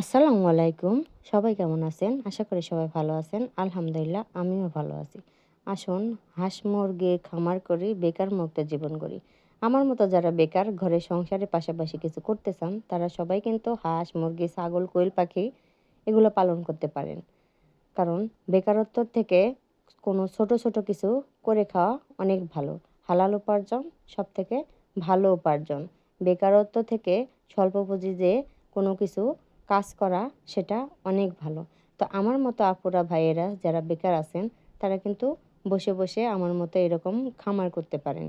আসসালামু আলাইকুম। সবাই কেমন আছেন? আশা করি সবাই ভালো আছেন। আলহামদুলিল্লাহ, আমিও ভালো আছি। আসুন, হাঁস মুরগি খামার করি, বেকার মুক্ত জীবন করি। আমার মতো যারা বেকার, ঘরে সংসারের পাশাপাশি কিছু করতে চান, তারা সবাই কিন্তু হাঁস, মুরগি, ছাগল, কোয়েল পাখি এগুলো পালন করতে পারেন। কারণ বেকারত্ব থেকে কোনো ছোট ছোট কিছু করে খাওয়া অনেক ভালো। হালাল উপার্জন সব থেকে ভালো উপার্জন। বেকারত্ব থেকে স্বল্প পুঁজিতে কোনো কিছু কাজ করা সেটা অনেক ভালো। তো আমার মতো আপুরা, ভাইয়েরা যারা বেকার আছেন, তারা কিন্তু বসে বসে আমার মতো এরকম খামার করতে পারেন।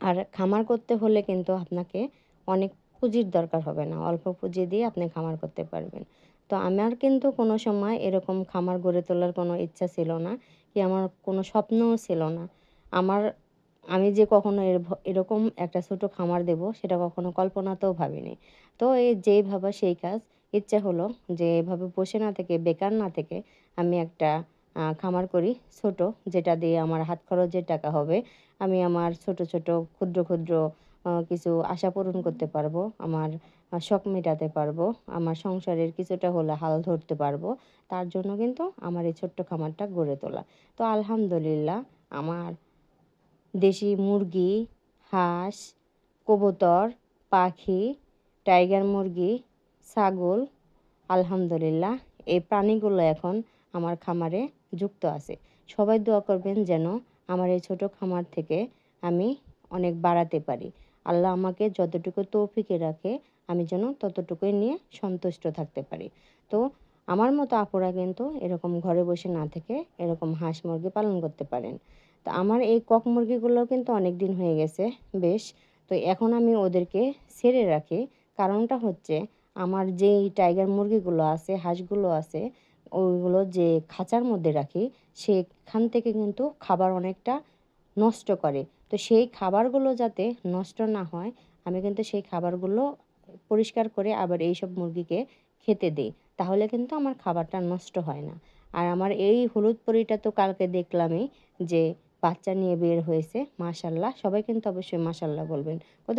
আর খামার করতে হলে কিন্তু আপনাকে অনেক পুঁজির দরকার হবে না। অল্প পুঁজি দিয়ে আপনি খামার করতে পারবেন। তো আমার কিন্তু কোনো সময় এরকম খামার গড়ে তোলার কোনো ইচ্ছা ছিল না, কি আমার কোনো স্বপ্নও ছিল না। আমার, আমি যে কখনো এর এরকম একটা ছোট খামার দেব, সেটা কখনো কল্পনাতেও ভাবিনি। তো এই যেই ভাবা সেই কাজ ইচ্ছা হলো যে এভাবে বসে না থেকে, বেকার না থেকে আমি একটা খামার করি ছোট, যেটা দিয়ে আমার হাত খরচের টাকা হবে। আমি আমার ছোট ছোট, ক্ষুদ্র ক্ষুদ্র কিছু আশা পূরণ করতে পারব, আমার শখ মেটাতে পারব, আমার সংসারের কিছুটা হলে হাল ধরতে পারব, তার জন্য কিন্তু আমার এই ছোট্ট খামারটা গড়ে তোলা। তো আলহামদুলিল্লাহ, আমার দেশি মুরগি, হাঁস, কবুতর, পাখি, টাইগার মুরগি ছাগল, আলহামদুলিল্লাহ, এই প্রাণীগুলো এখন আমার খামারে যুক্ত আছে। সবাই দোয়া করবেন যেন আমার এই ছোট খামার থেকে আমি অনেক বাড়াতে পারি। আল্লাহ আমাকে যতটুকু তৌফিকে রাখে, আমি যেন ততটুকুই নিয়ে সন্তুষ্ট থাকতে পারি। তো আমার মতো আপুরা কিন্তু এরকম ঘরে বসে না থেকে এরকম হাঁস মুরগি পালন করতে পারেন। তো আমার এই কক মুরগিগুলো কিন্তু অনেক দিন হয়ে গেছে, বেশ। তো এখন আমি ওদেরকে ছেড়ে রাখি। কারণটা হচ্ছে আমার যেই টাইগার মুরগিগুলো আছে, হাঁসগুলো আছে, ওইগুলো যে খাঁচার মধ্যে রাখি, সেখান থেকে কিন্তু খাবার অনেকটা নষ্ট করে। তো সেই খাবারগুলো যাতে নষ্ট না হয়, আমি কিন্তু সেই খাবারগুলো পরিষ্কার করে আবার এইসব মুরগিকে খেতে দিই। তাহলে কিন্তু আমার খাবারটা নষ্ট হয় না। আর আমার এই হলুদ পরিটা তো কালকে দেখলামই যে বাচ্চা নিয়ে বের হয়েছে, মাশাল্লাহ, সবাই কিন্তু অবশ্যই মাশাল্লাহ বলবেন। কত